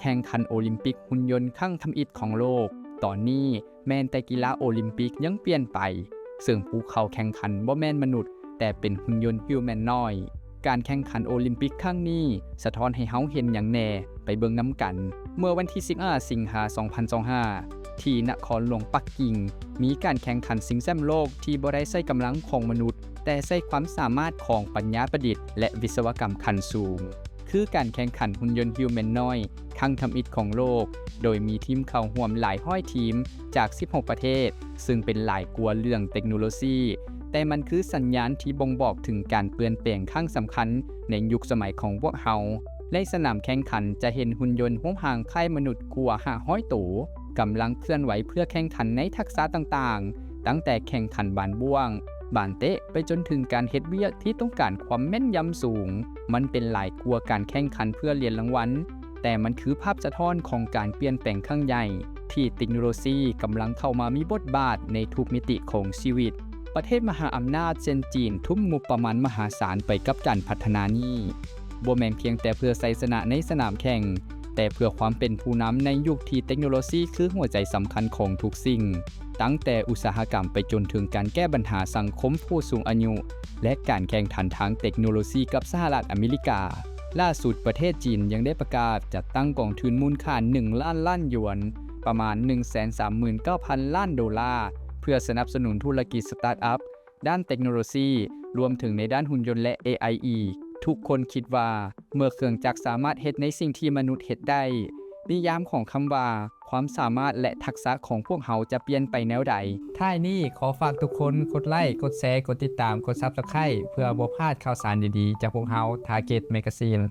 แข่งขันโอลิมปิกหุ่นยนต์ครั้งทำอิฐของโลก ตอนนี้แมนแต่กีฬาโอลิมปิกยังเปลี่ยนไป ซึ่งผู้เขาแข่งขันบ่แมนมนุษย์ แต่เป็นหุ่นยนต์ฮิวแมนนอยการแข่งขันโอลิมปิกครั้งนี้ สะท้อนให้เฮาเห็นอย่างแน่ ไปเบิงน้ำกัน เมื่อวันที่ 15 สิงหา 2025 ที่นครหลวงปักกิ่ง มีการแข่งขันสิงแซมโลกที่บ่ได้ใช้กำลังของมนุษย์ แต่ใช้ความสามารถของปัญญาประดิษฐ์และวิศวกรรมขั้นสูง คือการแข่งขันหุ่นยนต์ฮิวแมนนอยด์ครั้งทำอิฐของโลก โดยมีทีมเข้าร่วมหลายห้อยทีมจาก 16 ประเทศ ซึ่งเป็นหลายกลัวเรื่องเทคโนโลยีแต่มันคือสัญญาณที่บ่งบอกถึงการเปลี่ยนแปลงครั้งสำคัญในยุคสมัยของพวกเฮาในสนามแข่งขันจะเห็นหุ่นยนต์ห้วงห่างค่ายมนุษย์กลัว500ตัวกำลังเคลื่อนไหวเพื่อแข่งขันในทักษะต่างๆ ตั้งแต่แข่งขันบานบ่วง บานเตะไปจนถึงการเฮ็ดเวียที่ต้องการความแม่นยำสูง มันเป็นหลายกลัวการแข่งขันเพื่อเหรียญรางวัล แต่มันคือภาพสะท้อนของการเปลี่ยนแปลงข้างใหญ่ ที่เทคโนโลยีกำลังเข้ามามีบทบาทในทุกมิติของชีวิต ประเทศมหาอำนาจเช่นจีนทุ่มงบประมาณมหาศาลไปกับการพัฒนานี้บ่แม่นเพียงแต่เพื่อไซสนะในสนามแข่ง แต่เพื่อความเป็นผู้นำในยุคที่เทคโนโลยีคือหัวใจสำคัญของทุกสิ่ง ตั้งแต่อุตสาหกรรมไปจนถึงการแก้ปัญหาสังคมผู้สูงอายุ และการแข่งขันทางเทคโนโลยีกับสหรัฐอเมริกา ล่าสุดประเทศจีนยังได้ประกาศจัดตั้งกองทุนมูลค่า 1 ล้านล้านหยวน ประมาณ 139,000 ล้านดอลลาร์ เพื่อสนับสนุนธุรกิจสตาร์ทอัพด้านเทคโนโลยีรวมถึงในด้านหุ่นยนต์และ AI อีก ทุกคนคิดว่า เมื่อเครื่องจักรสามารถเฮ็ดในสิ่งที่มนุษย์เฮ็ดได้นิยามของคำว่า ความสามารถและทักษะของพวกเขาจะเปลี่ยนไปแนวใดท้ายนี้ขอฝากทุกคนกดไลค์กดแชร์กดติดตามกด Subscribe เพื่อบ่พลาดข่าวสารดีๆ จากพวกเขา Target Magazine